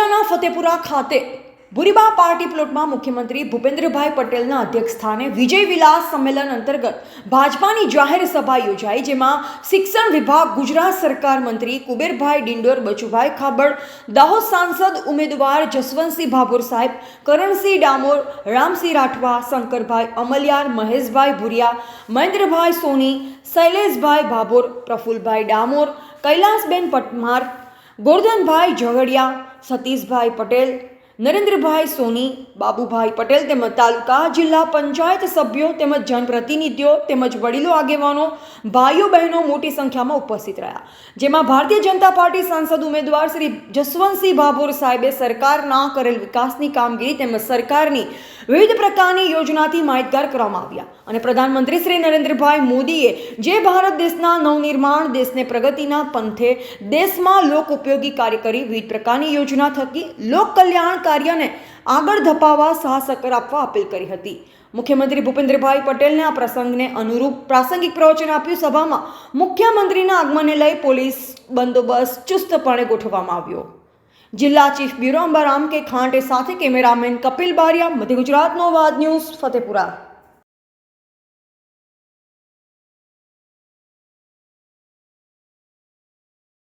ફતેપુરા ખાતે ભુરીબા પાર્ટી પ્લોટમાં મુખ્યમંત્રી ભૂપેન્દ્રભાઈ પટેલના અધ્યક્ષસ્થાને વિજય વિલાસ સંમેલન અંતર્ગત ભાજપાની જાહેર સભા યોજાઈ, જેમાં શિક્ષણ વિભાગ, ગુજરાત સરકાર મંત્રી કુબેરભાઈ ડિંડોર, બચુભાઈ ખાબડ, દાહોદ સાંસદ ઉમેદવાર જસવંતસિંહ ભાભોર સાહેબ, કરણસિંહ ડામોર, રામસિંહ રાઠવા, શંકરભાઈ અમલિયાર, મહેશભાઈ ભુરિયા, મહેન્દ્રભાઈ સોની, શૈલેષભાઈ ભાભોર, પ્રફુલભાઈ ડામોર, કૈલાસબેન પટમાર ગોરધનભાઈ ઝઘડિયા સતીશભાઈ પટેલ નરેન્દ્રભાઈ સોની, બાબુભાઈ પટેલ તેમજ તાલુકા, જિલ્લા પંચાયત સભ્યો તેમજ જનપ્રતિનિધિઓ તેમજ વડીલો આગેવાનો, ભાઈઓ બહેનો મોટી સંખ્યામાં ઉપસ્થિત રહ્યા. જેમાં ભારતીય જનતા પાર્ટી સાંસદ ઉમેદવાર શ્રી જસવંતસિંહ ભાભોર સાહેબે સરકારના કરેલ વિકાસની કામગીરી તેમજ સરકારની વિવિધ પ્રકારની યોજનાથી માહિતગાર કરવામાં આવ્યા. અને પ્રધાનમંત્રી શ્રી નરેન્દ્રભાઈ મોદીએ જે ભારત દેશના નવનિર્માણ દેશને પ્રગતિના પંથે દેશમાં લોક ઉપયોગી કાર્ય કરી વિવિધ પ્રકારની યોજના થકી લોક કલ્યાણ કાર્યને આગળ ધપાવવા સાહસકર આપવા અપીલ કરી હતી. મુખ્યમંત્રી ભૂપેન્દ્રભાઈ પટેલને આ પ્રસંગને અનુરૂપ પ્રાસંગિક પ્રવચન આપ્યું સભામાં મુખ્યમંત્રીના આગમનને લઈ પોલીસ બંદોબસ્ત ચુસ્તપણે ગોઠવવામાં આવ્યો. જિલ્લા ચીફ બ્યુરો અંબારામ કે ખાંટે સાથે કેમેરામેન કપિલ બારિયા, મધ્ય ગુજરાતનો વાદ ન્યૂઝ, ફતેપુરા.